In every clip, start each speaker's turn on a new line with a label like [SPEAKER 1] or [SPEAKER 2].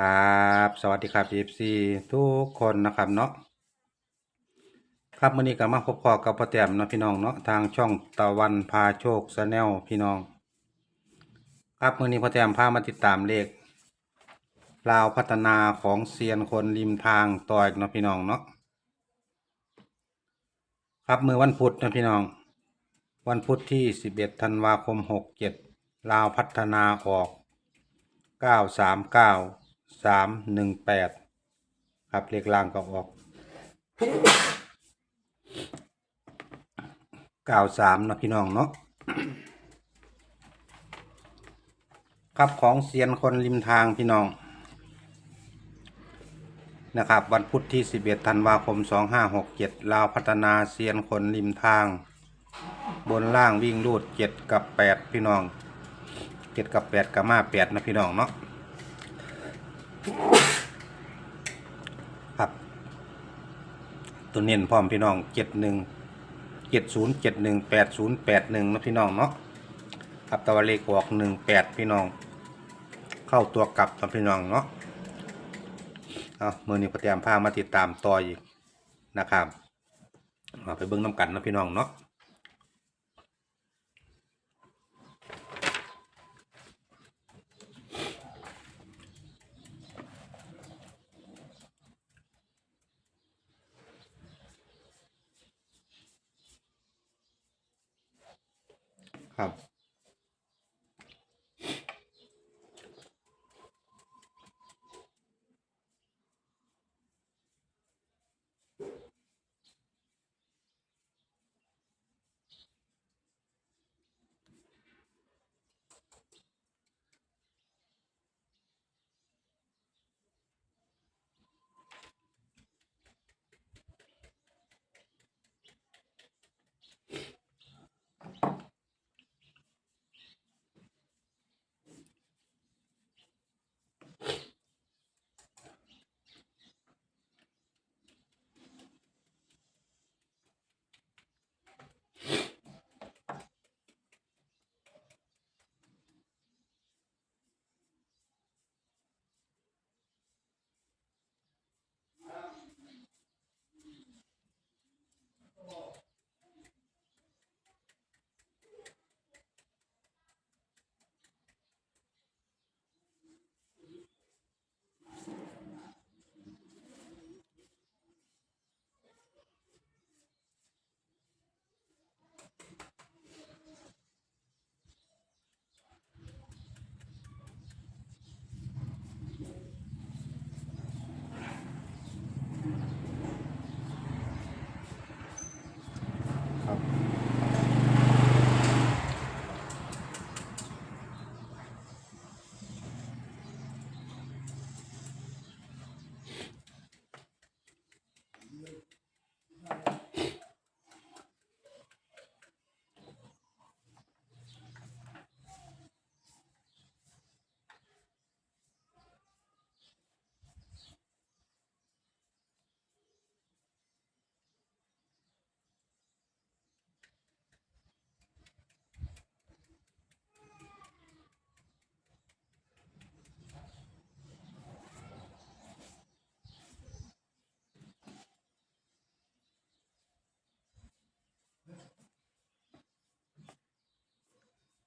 [SPEAKER 1] ครับสวัสดีครับ FC ทุกคนนะครับเนาะครับมื้อนี้ก็มาพบพอกับพ่อแต้มเนาะพี่น้องเนาะทางช่องตะวันพาโชคชาแนลพี่น้อง ครับมื้อนี้พ่อแต้มพามาติดตามเลขลาวพัฒนาของเซียนคนริมทางต่อยเนาะพี่น้องเนาะครับมือวันพุธนะพี่น้อง วันพุธที่ 11ธันวาคม 67ลาวพัฒนาออกเก้า สามหนึ่งแปดครับเลขล่างก็ออกเก้าสามนะพี่น้องเนาะครับของเซียนคนริมทางพี่น้องนะครับวันพุธที่ 11 ธันวาคม 2567 ลาวพัฒนาเซียนคนริมทาง บนล่างวิ่งรูด 7 กับ 8 พี่น้อง 7 กับ 8กับมา8นะพี่น้องเนาะ ครับ ตัวเน้นพร้อมพี่น้องเจ็ดหนึ่งเจ็ดศูนย์เจ็ดหนึ่งแปดศูนย์แปดหนึ่งนะพี่น้องเนาะครับตะวันเลขออกหนึ่งแปดพี่น้อง เข้าตัวกลับนะพี่น้องเนาะเอามือนี้ก็เตรียมพามาติดตามต่ออีกนะครับเอาไปเบิ้งน้ำกันนะพี่น้องเนาะ ครับ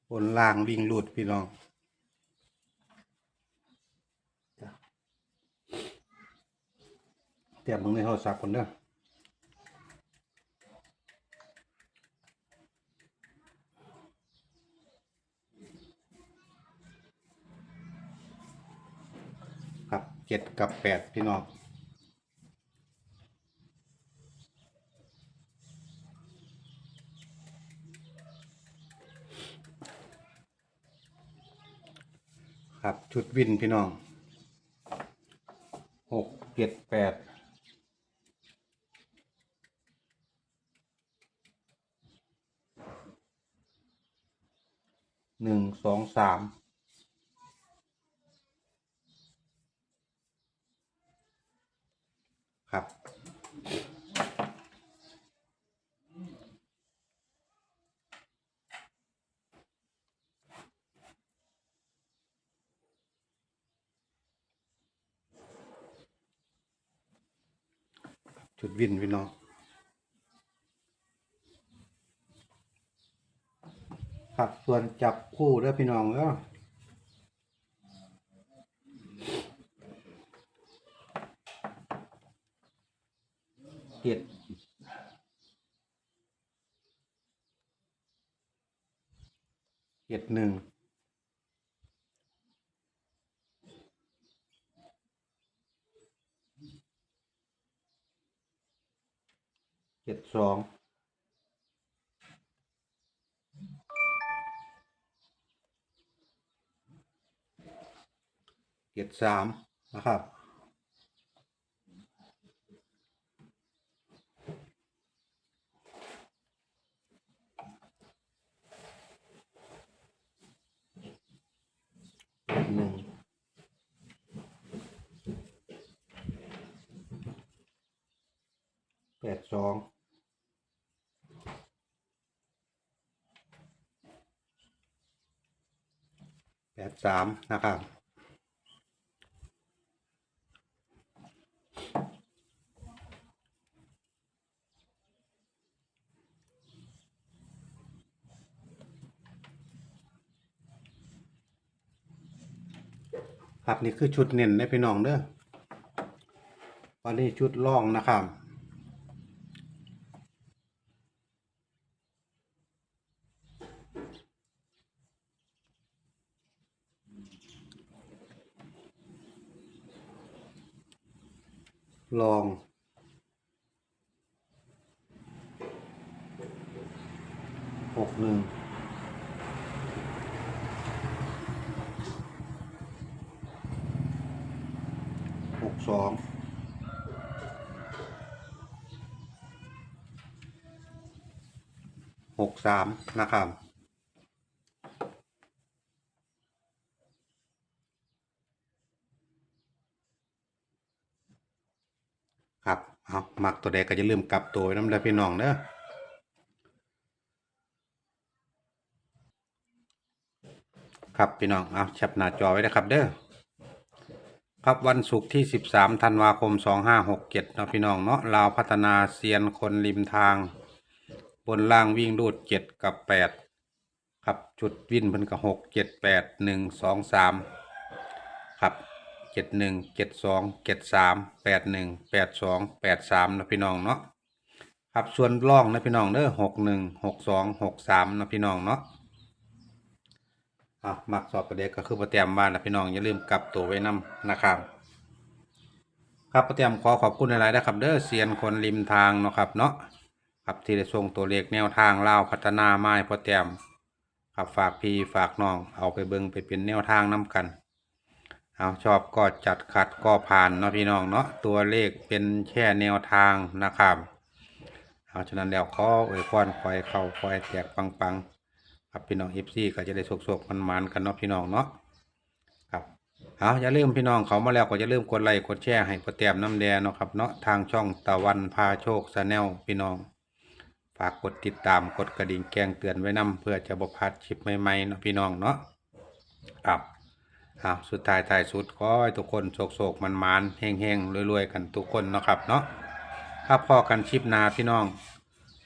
[SPEAKER 1] บนล่างวิ่งรูดพี่น้องเตรียมมึงในโทรศัพท์คนเด้อครับเจ็ดกับแปดพี่น้อง ครับ ชุดวินพี่น้องหกเจ็ดแปดหนึ่งสองสามครับ ชุดวินพี่น้องครับส่วนจับคู่ด้อพี่น้องเด้อเจ็ดเจ็ดหนึ่ง เจ็ดสองเจ็ดสามนะครับ หนึ่งแปดสอง แปดสามนะครับ ครับนี่คือชุดเน้นได้พี่น้องเด้อวันนี้ชุดล่องนะครับ ลอง หกหนึ่ง หกสอง หกสามนะครับ ครับ เอามักตัวใดก็จะลืมกลับตัวไว้น้ำเด้อพี่น้องเด้อครับพี่น้องเอาแคปหน้าจอไว้นะครับเด้อครับวันศุกร์ที่ 13ธันวาคม 2567เนาะพี่น้องเนาะลาวพัฒนาเซียนคนริมทาง บนล่างวิ่งรูด 7 กับ 8 ครับจุดวิ่นเพิ่นกับ6 7 8 1 2 3 ครับ 71 72 73 81 82 83นะพี่น้องเนาะครับส่วนล่องนะพี่น้องเด้อ61 62 63นะพี่น้องเนาะอะมักสอบประเด็กก็คือประเตรียมบ้านนะพี่น้องอย่าลืมกลับตัวไว้นํนะครับครับประเตรียมขอขอบคุณหลายๆนะครับ เด้อเซียนคนริมทางเนาะครับเนาะครับที่ได้ส่งตัวเลขแนวทางเล่าพัฒนาไม้พอเตรียมครับฝากพี่ฝากน้องเอาไปเบิ่งไปเป็นแนวทางนํกัน เอาชอบก็จัดขัดก็ผ่านเนาะพี่น้องเนาะตัวเลขเป็นแค่แนวทางนะครับ เอาฉะนั้นแล้วขออวยพรคอยเข้าคอยแตกปังๆครับพี่น้องเอฟซีก็จะได้โศกๆมันๆกันเนาะพี่น้องเนาะครับเอาอย่าลืมพี่น้องเขามาแล้วก็อย่าลืมกดไลค์กดแชร์ให้กดแต้มน้ำแดงเนาะครับเนาะทางช่องตะวันพาโชคชาแนลพี่น้องฝากกดติดตามกดกระดิ่งแจ้งเตือนไว้นํเพื่อจะบพลาดคลิปใหม่ๆเนาะพี่น้องเนาะครับ อาสุดท้ายท้ายสุดขอให้ทุกคนโศกๆมันมานเฮงๆรวยๆ กันทุกคนเนาะครับเนาะครับพอกันคลิปนาพี่น้อง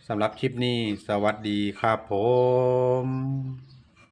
[SPEAKER 1] สำหรับคลิปนี้สวัสดีครับผม